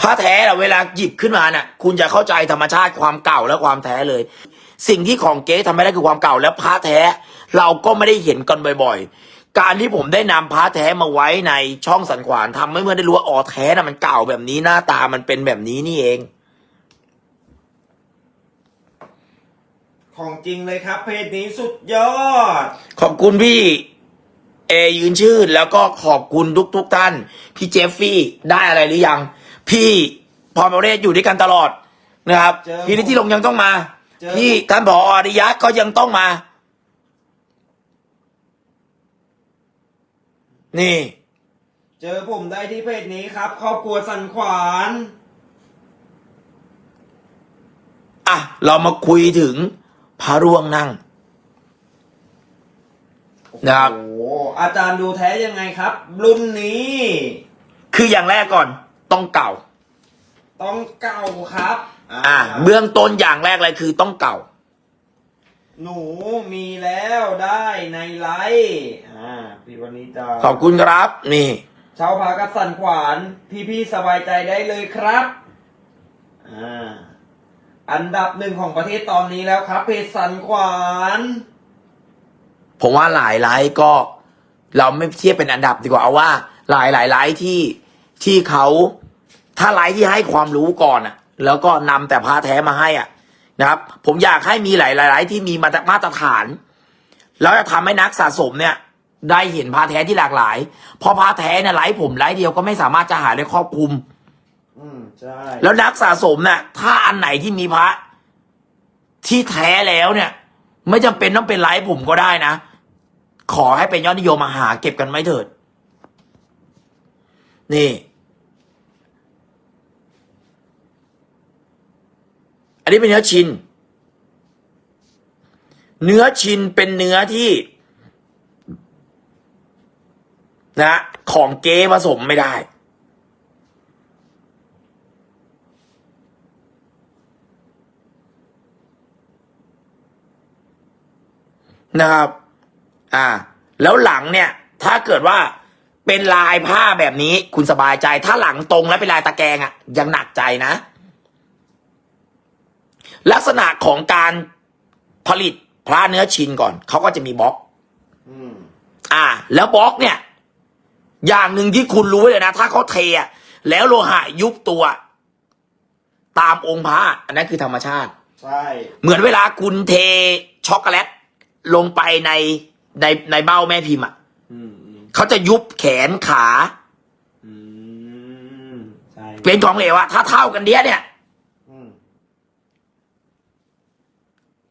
ผ้าแท้อะเวลาหยิบขึ้นมาน่ะคุณจะเข้าใจธรรมชาติความเก่าและความแท้เลย สิ่งที่ของเก๊ทำไม่ได้คือความเก่าและผ้าแท้ เราก็ไม่ได้เห็นกันบ่อยๆ การที่ผมได้นำผ้าแท้มาไว้ในช่องสันขวานทำให้เมื่อได้รู้ว่าอ๋อแท้น่ะมันเก่าแบบนี้หน้าตามันเป็นแบบนี้นี่เอง ของจริงเลยครับ เพจนี้สุดยอด ขอบคุณพี่เอยืนชื่นแล้วก็ขอบคุณทุกทุกๆท่าน พี่เจฟฟี่ได้อะไรหรือยัง พี่พรประเรศอยู่ด้วยกันตลอดนะครับ เจอพี่นิติลงยังต้องมา เจอ พี่ท่านผออริยะก็ยังต้องมา นี่ เจอผมได้ที่เพจนี้ครับ ครอบครัวสันขวาน อะ เรามาคุยถึงพระร่วงนั่ง นะครับ โอ้โหอาจารย์ดูแท้ยังไงครับ รุ่นนี้ คืออย่างแรกก่อน ต้องเก่า ต้องเก่าครับ อะเบื้องต้นอย่างแรกเลยคือต้องเก่า หนูมีแล้วได้ในไลฟ์อ่าพี่วันนี้จะขอบคุณครับ นี่ ชาวพากับสันขวาน พี่ๆสบายใจได้เลยครับอ่าอันดับหนึ่งของประเทศตอนนี้แล้วครับ เพจสันขวานผมว่าหลายไลฟ์ก็ เราไม่เทียบเป็นอันดับดีกว่าเอาว่า หลายหลายไลฟ์ที่ที่เขา ถ้าไลฟ์ที่ให้ความรู้ก่อนอะ แล้วก็นำแต่พาแท้มาให้อะนะครับ ผมอยากให้มีหลายหลายไลฟ์ที่มีมาตรมาตรฐาน แล้วจะทำให้นักสะสมเนี่ย ได้เห็นพาแท้ที่หลากหลายเพอพาแท้เนี่ยไลฟ์ผมไลฟ์เดียวก็ไม่สามารถจะหาได้ครอบคลุม อืมใช่แล้วนักสะสมเนี่ยถ้าอันไหนที่มีพระที่แท้แล้วเนี่ย ไม่จำเป็นต้องเป็นไลฟ์ผมก็ได้นะ ขอให้เป็นยอดนิยมมาหาเก็บกันไว้เถิด นี่ อันนี้เป็นเนื้อชิน เนื้อชินเป็นเนื้อที่ นะ ของเก๊ผสมไม่ได้ นะครับ อ่า แล้วหลังเนี่ย ถ้าเกิดว่าเป็นลายผ้าแบบนี้คุณสบายใจ ถ้าหลังตรงแล้วเป็นลายตะแกรงอะ่ะ ยังหนักใจนะ ลักษณะของการผลิตพระเนื้อชินก่อน เขาก็จะมีบล็อกอืมอ่า แล้วบล็อกเนี่ย อย่างหนึ่งที่คุณรู้เลยนะ ถ้าเขาเทอะแล้วโลหะยุบตัว ตามองค์พระอันนั้นคือธรรมชาติ ใช่ เหมือนเวลาคุณเทช็อกโกแลตลงไปในในในเบ้าแม่พิมพ์อะอืมอืมเขาจะยุบแขนขาอืมใช่เป็นของเหลวอะถ้าเท่ากันเนี้ยเนี่ย อืม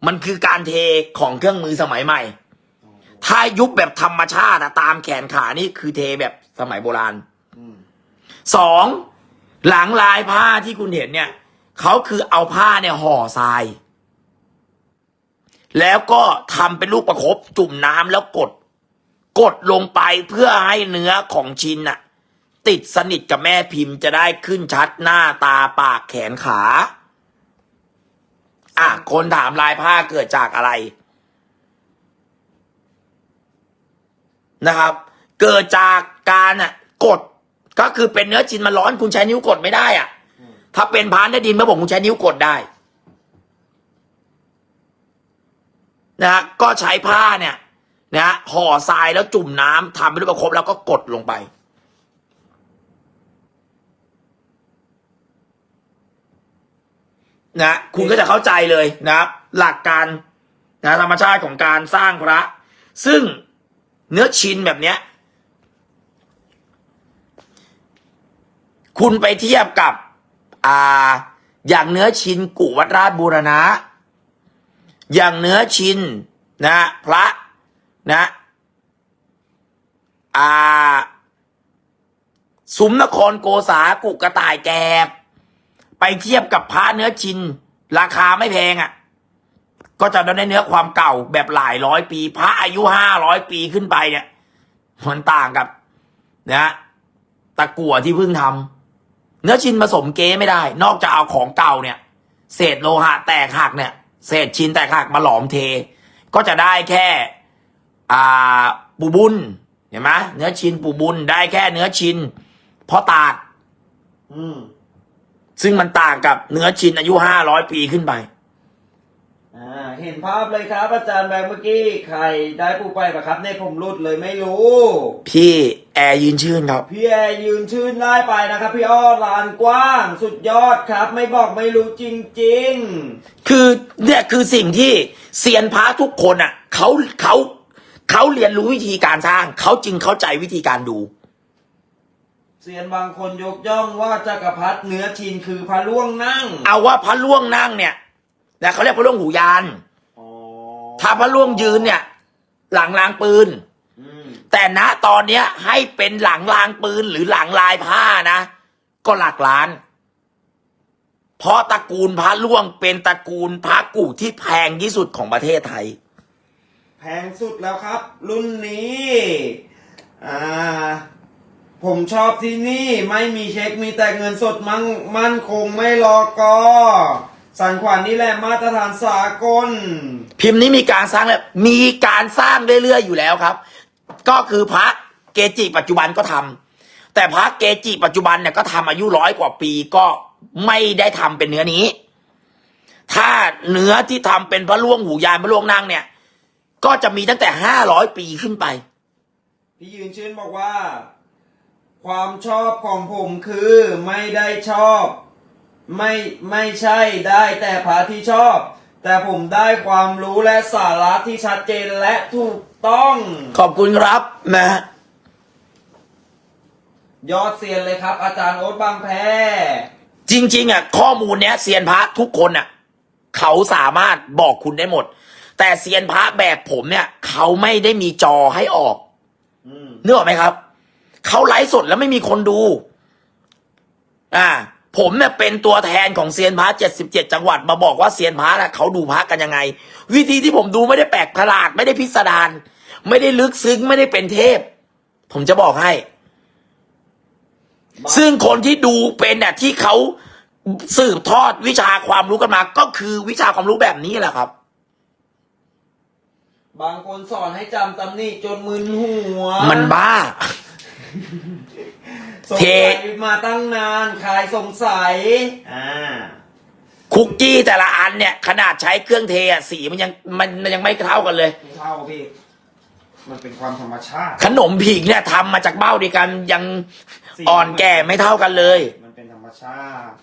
มันคือการเทของเครื่องมือสมัยใหม่ ถ้ายุบแบบธรรมชาติอะตามแขนขานี่คือเทแบบสมัยโบราณอสองหลังลายผ้าที่คุณเห็นเนี่ยเขาคือเอาผ้าเนี่ยห่อทราย แล้วก็ทำเป็นลูกประคบจุ่มน้ำแล้วกด กดลงไปเพื่อให้เนื้อของชิ้นน่ะติดสนิทกับแม่พิมพ์จะได้ขึ้นชัดหน้าตาปากแขนขา อะคนถามลายผ้าเกิดจากอะไรนะครับ เกิดจากการอะกดก็คือเป็นเนื้อชิ้นมันร้อนคุณใช้นิ้วกดไม่ได้อะ ถ้าเป็นพานได้ดินเมื่อผมคุณใช้นิ้วกดได้นะฮะก็ใช้ผ้าเนี่ยนะฮะห่อทรายแล้วจุ่มน้ำทำเป็นรูปประคบแล้วก็กดลงไป นะคุณก็จะเข้าใจเลยนะครับ หลักการนะธรรมชาติของการสร้างพระ ซึ่งเนื้อชิ้นแบบเนี้ย คุณไปเทียบกับ อ่า อย่างเนื้อชิ้นกุวัดราชบูรณะ อย่างเนื้อชิ้นนะพระนะ อ่า สุมนครโกษากุกระต่ายแกบ ไปเทียบกับพระเนื้อชิน ราคาไม่แพงอะ่ะ ก็จะได้เนื้อความเก่าแบบหลายร้อยปี พระอายุห้าร้อยปีขึ้นไปเนี่ยมันต่างกับนะตะกั่วที่เพิ่งทำเนื้อชินผสมเก๊ไม่ได้ นอกจากเอาของเก่าเนี่ย เศษโลหะแตกหักเนี่ย เศษชินแตกหักมาหลอมเท ก็จะได้แค่อ่าปูบุญเห็นไหมเนื้อชินปูบุญได้แค่เนื้อชินเพราะตากอืม ซึ่งมันต่างกับเนื้อชินอายุห้าร้อยปีขึ้นไปอ่าเห็นภาพเลยครับ อาจารย์แบงค์เมื่อกี้ใครได้ปูไปปะครับในผมรุดเลยไม่รู้ พี่แอร์ยืนชื่นครับ พี่แอร์ยืนชื่นได้ไปนะครับ พี่อ้อลานกว้าง สุดยอดครับ ไม่บอกไม่รู้จริง คือเนี่ยคือสิ่งที่เซียนพระทุกคนอะเขาเขาเขาเรียนรู้วิธีการสร้าง เขาจึงเข้าใจวิธีการดูๆ เซียนบางคนยกย่องว่าจักรพรรดิเนื้อชินคือพระล่วงนั่งเอาว่าพระล่วงนั่งเนี่ยนะเขาเรียกพระล่วงหูยาน อ๋อถ้าพระล่วงยืนเนี่ย หลังลางปืน อืมแต่ณตอนเนี้ยให้เป็นหลังลางปืนหรือหลังลายผ้านะ ก็หลักล้าน เพราะตระกูลพระล่วงเป็นตระกูลพระกู่ที่แพงที่สุดของประเทศไทย แพงสุดแล้วครับ รุ่นนี้ อ่า ผมชอบที่นี่ไม่มีเช็คมีแต่เงินสดมั่งมั่นคงไม่รอกอสันขวัญนี่แหละมาตรฐานสากล พิมพ์นี้มีการสร้างแล้วมีการสร้างเรื่อยๆอยู่แล้วครับ ก็คือพระเกจิปัจจุบันก็ทำแต่พระเกจิปัจจุบันเนี่ยก็ทำอายุร้อยกว่าปีก็ไม่ได้ทำเป็นเนื้อนี้ ถ้าเนื้อที่ทำเป็นพระล่วงหูยานพระล่วงนางเนี่ย ก็จะมีตั้งแต่ห้าร้อยปีขึ้นไป พี่ยืนชื่นบอกว่า ความชอบของผมคือไม่ได้ชอบ ไม่ไม่ใช่ได้แต่พระที่ชอบ แต่ผมได้ความรู้และสาระที่ชัดเจนและถูกต้อง ขอบคุณครับนะ ยอดเซียนเลยครับ อาจารย์โอ๊ตบางแพจริง ๆอะข้อมูลเนี้ยเซียนพระทุกคนอะ เขาสามารถบอกคุณได้หมด แต่เซียนพระแบบผมเนี่ย เขาไม่ได้มีจอให้ออกอืม นึกออกไหมครับ เขาไลฟ์สดแล้วไม่มีคนดู อ่า ผมเนี่ยเป็นตัวแทนของเซียนพระ77จังหวัดมาบอกว่าเซียนพระน่ะเขาดูพระกันยังไง วิธีที่ผมดูไม่ได้แปลกประหลาดไม่ได้พิสดารไม่ได้ลึกซึ้งไม่ได้เป็นเทพ ผมจะบอกให้ ซึ่งคนที่ดูเป็นน่ะที่เขาสืบทอดวิชาความรู้กันมา ก็คือวิชาความรู้แบบนี้แหละครับ บางคนสอนให้จำตำหนิจนมึนหัว มันบ้า สงเท สัยมาตั้งนานคลายสงสัย อ่า คุกกี้แต่ละอันเนี่ย ขนาดใช้เครื่องเทอะสีมันยังมันมันยังไม่เท่ากันเลย ไม่เท่าพี่ มันเป็นความธรรมชาติ ขนมผิงเนี่ยทำมาจากเบ้าเดียวกันยังสี อ่อนแก่ไม่เท่ากันเลย มันเป็นธรรมชาติ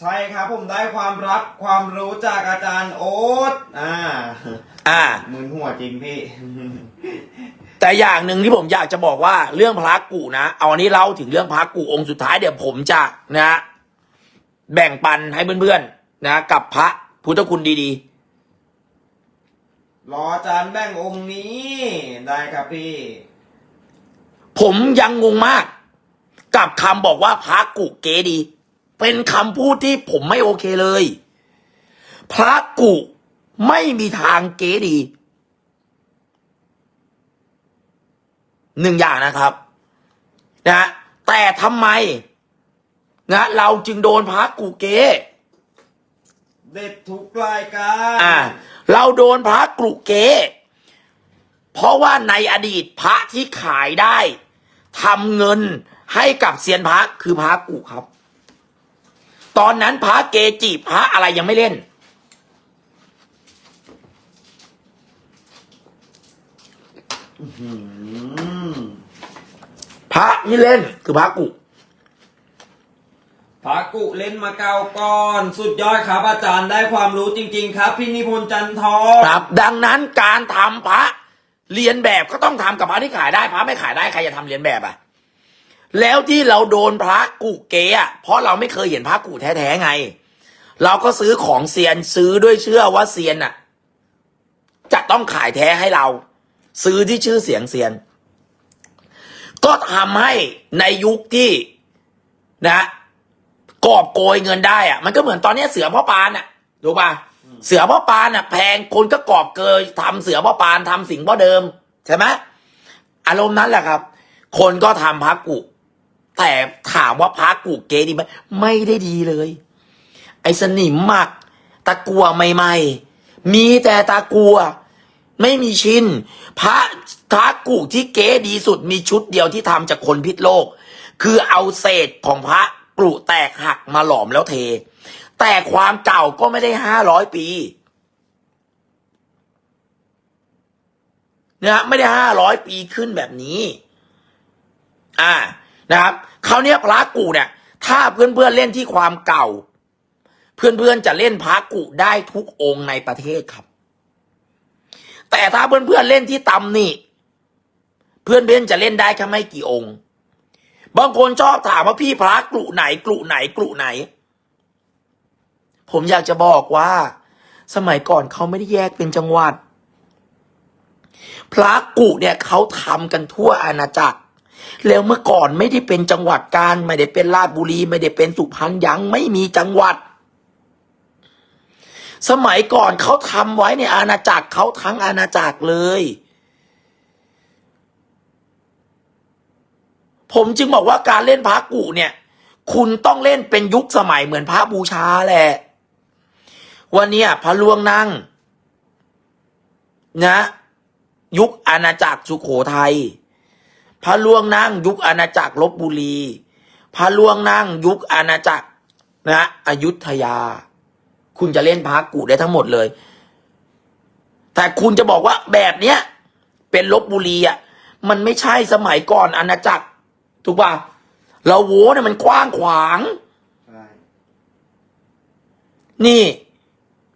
ใช่ครับผมได้ความรักความรู้จากอาจารย์โอ๊ต อ่า อ่ามึนหัวจริงพี่ แต่อย่างหนึ่งที่ผมอยากจะบอกว่าเรื่องพระกูนะ เอาอันนี้เล่าถึงเรื่องพระกูองค์สุดท้ายเดี๋ยวผมจะนะ แบ่งปันให้เพื่อนๆนะ กับพระพุทธคุณดีรออาจารย์แบ่งองค์นี้ ได้ครับพี่ๆผมยังงงมาก กับคำบอกว่าพระกุเก๋ดี เป็นคำพูดที่ผมไม่โอเคเลย พระกุไม่มีทางเก๋ดี หนึ่งอย่างนะครับนะแต่ทำไมนะเราจึงโดนพระกูเกเด็ดทุกรายการอ่า เราโดนพระกรุเกเพราะว่าในอดีตพระที่ขายได้ทำเงินให้กับเซียนพระคือพระกุครับ ตอนนั้นพระเกจิพระอะไรยังไม่เล่น อืม พระที่เล่นคือพระกุพระกุเล่นมาเกาก่อน สุดยอดครับอาจารย์ได้ความรู้จริง ๆ ครับพี่นิพนธ์จันทองครับดังนั้นการทำพระเรียนแบบก็ต้องทำกับพระที่ขายได้พระไม่ขายได้ใครจะทำเรียนแบบอะ แล้วที่เราโดนพระกุเกอะเพราะเราไม่เคยเห็นพระกุแท้ๆไง เราก็ซื้อของเซียนซื้อด้วยเชื่อว่าเซียนอะ จะต้องขายแท้ให้เรา ซื้อที่ชื่อเสียงเซียน ก็ทำให้ในยุคที่นะกอบโกยเงินได้อะมันก็เหมือนตอนนี้เสือพ่อปานอะดูป่ะเสือพ่อปานอะแพงคนก็กอบเกยทำเสือพ่อปานทำสิงพ่อเดิมใช่ไหมอารมณ์นั้นแหละครับ คนก็ทำพักกุแต่ถามว่าพักกุเกดีไหมไม่ได้ดีเลย ไอ้สนิมหมักตะกัวใหม่ๆมีแต่ตะกัว ไม่มีชิ้นพระทากุที่เก๋ดีสุดมีชุดเดียวที่ทำจากคนพิษโลก คือเอาเศษของพระกรุแตกหักมาหลอมแล้วเท แต่ความเก่าก็ไม่ได้ห้าร้อยปีนะไม่ได้ห้าร้อยปีขึ้นแบบนี้ อ่านะครับคราวเนี้ยพระกุเนี่ย ถ้าเพื่อนๆเล่นที่ความเก่า เพื่อนๆจะเล่นพระกุได้ทุกองค์ในประเทศครับ แต่ถ้าเพื่อนๆเล่นที่ตำนี่ เพื่อนๆจะเล่นได้แค่ไม่กี่องค์ บางคนชอบถามว่าพี่พระกลุ่ไหนกลุ่ไหนกลุ่ไหน ผมอยากจะบอกว่า สมัยก่อนเขาไม่ได้แยกเป็นจังหวัด พระกุเนี่ยเขาทำกันทั่วอาณาจักร แล้วเมื่อก่อนไม่ได้เป็นจังหวัดการไม่ได้เป็นราชบุรี ไม่ได้เป็นสุพรรณยังไม่มีจังหวัด สมัยก่อนเขาทำไว้ในอาณาจักรเขาทั้งอาณาจักรเลย ผมจึงบอกว่าการเล่นพระกุเนี่ย คุณต้องเล่นเป็นยุคสมัยเหมือนพระบูชาแหละวันเนี้ยพระลวงนั่ง นะ ยุคอาณาจักรสุโขทัยพระลวงนั่ง ยุคอาณาจักรลบบุรี พระลวงนั่ง ยุคอาณาจักรนะอยุธยา คุณจะเล่นพระกุได้ทั้งหมดเลย แต่คุณจะบอกว่าแบบเนี้ย เป็นลบบุรีอะ มันไม่ใช่สมัยก่อนอาณาจักร ถูกป่ะเราโว้เนี่ยมันกว้างขวางใช่นี่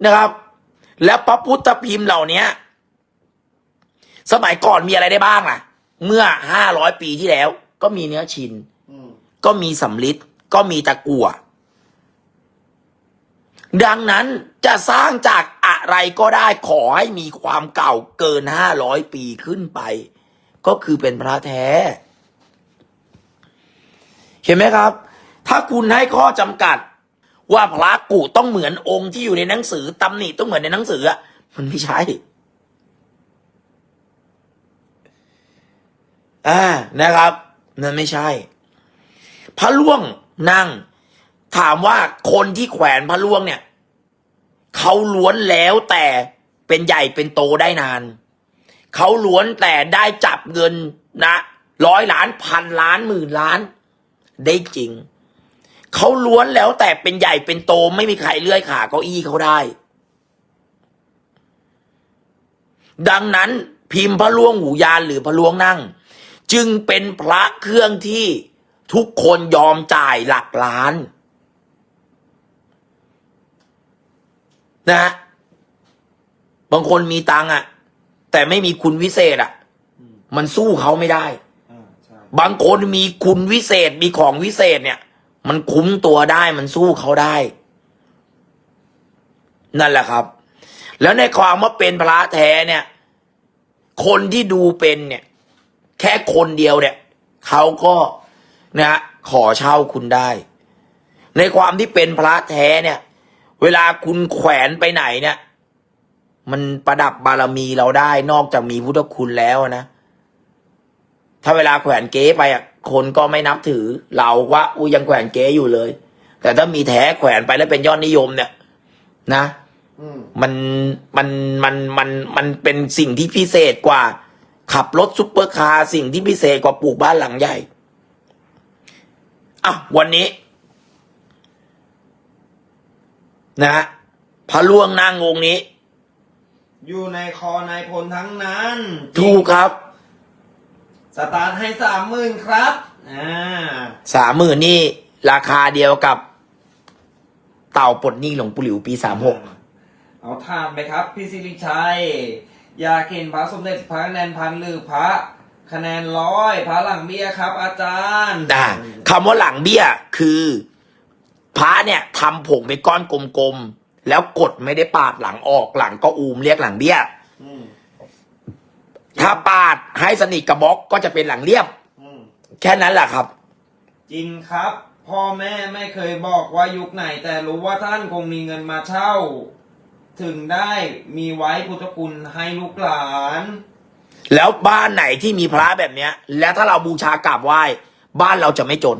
นะครับ แล้วพระพุทธพิมพ์เหล่าเนี้ยสมัยก่อนมีอะไรได้บ้างล่ะ เมื่อห้าร้อยปีที่แล้ว ก็มีเนื้อชินอืมก็มีสำลิดก็มีตะกั่ว ดังนั้นจะสร้างจากอะไรก็ได้ขอให้มีความเก่าเกินห้าร้อยปีขึ้นไป ก็คือเป็นพระแท้ เห็นไหมครับ ถ้าคุณให้ข้อจำกัด ว่าพระกุต้องเหมือนองค์ที่อยู่ในหนังสือตำหนิต้องเหมือนในหนังสือมันไม่ใช่อ่านะครับ นั่นไม่ใช่ พระล่วงนั่ง ถามว่าคนที่แขวนพระล่วงเนี่ยเขาล้วนแล้วแต่เป็นใหญ่เป็นโตได้นาน เขาล้วนแต่ได้จับเงินนะร้อยล้านพันล้านหมื่นล้าน ได้จริง เขาล้วนแล้วแต่เป็นใหญ่เป็นโตไม่มีใครเลื่อยขาเก้าอี้เขาได้ ดังนั้นพิมพ์พระล่วงหูยานหรือพระล่วงนั่ง จึงเป็นพระเครื่องที่ทุกคนยอมจ่ายหลักล้าน นะฮะบางคนมีตังค์อะแต่ไม่มีคุณวิเศษอะมันสู้เขาไม่ได้ อ่าใช่บางคนมีคุณวิเศษมีของวิเศษเนี่ย มันคุ้มตัวได้มันสู้เขาได้ นั่นแหละครับ แล้วในความว่าเป็นพระแท้เนี่ย คนที่ดูเป็นเนี่ย แค่คนเดียวเนี่ยเขาก็นะฮะขอเช่าคุณได้ ในความที่เป็นพระแท้เนี่ย เวลาคุณแขวนไปไหนเนี่ย มันประดับบารมีเราได้นอกจากมีพุทธคุณแล้วนะ ถ้าเวลาแขวนเก๊ไปอะคนก็ไม่นับถือ เราว่าอุยยังแขวนเก๊อยู่เลย แต่ถ้ามีแท้แขวนไปแล้วเป็นยอดนิยมเนี่ย นะอืมมันมันมันมันมันเป็นสิ่งที่พิเศษกว่า ขับรถซุปเปอร์คาร์สิ่งที่พิเศษกว่าปลูกบ้านหลังใหญ่อะวันนี้ นะฮะพระล่วงนางองค์นี้ อยู่ในคอนายพลทั้งนั้นถูกครับ สตาร์ทให้สามหมื่นครับอ่าสามหมื่นนี่ ราคาเดียวกับ เต่าปลดหนี้หลวงปู่หลิวปีสามหกเอาทานไปครับ พี่สิริชัย อยากเห็นพระสมเด็จพระคะแนนพันหรือพระคะแนนร้อยพระหลังเบี้ยครับ อาจารย์อ่าคำว่าหลังเบี้ยคือ พระเนี่ยทำผงเป็นก้อนกลมๆ แล้วกดไม่ได้ปาดหลังออกหลังก็อูมเรียกหลังเบี้ย อืมถ้าปาดให้สนิทกับบล็อกก็จะเป็นหลังเรียบ อืมแค่นั้นแหละครับ จริงครับ พ่อแม่ไม่เคยบอกว่ายุคไหน แต่รู้ว่าท่านคงมีเงินมาเช่า ถึงได้มีไว้พุทธคุณให้ลูกหลาน แล้วบ้านไหนที่มีพระแบบเนี้ย แล้วถ้าเราบูชากราบไหว้ บ้านเราจะไม่จน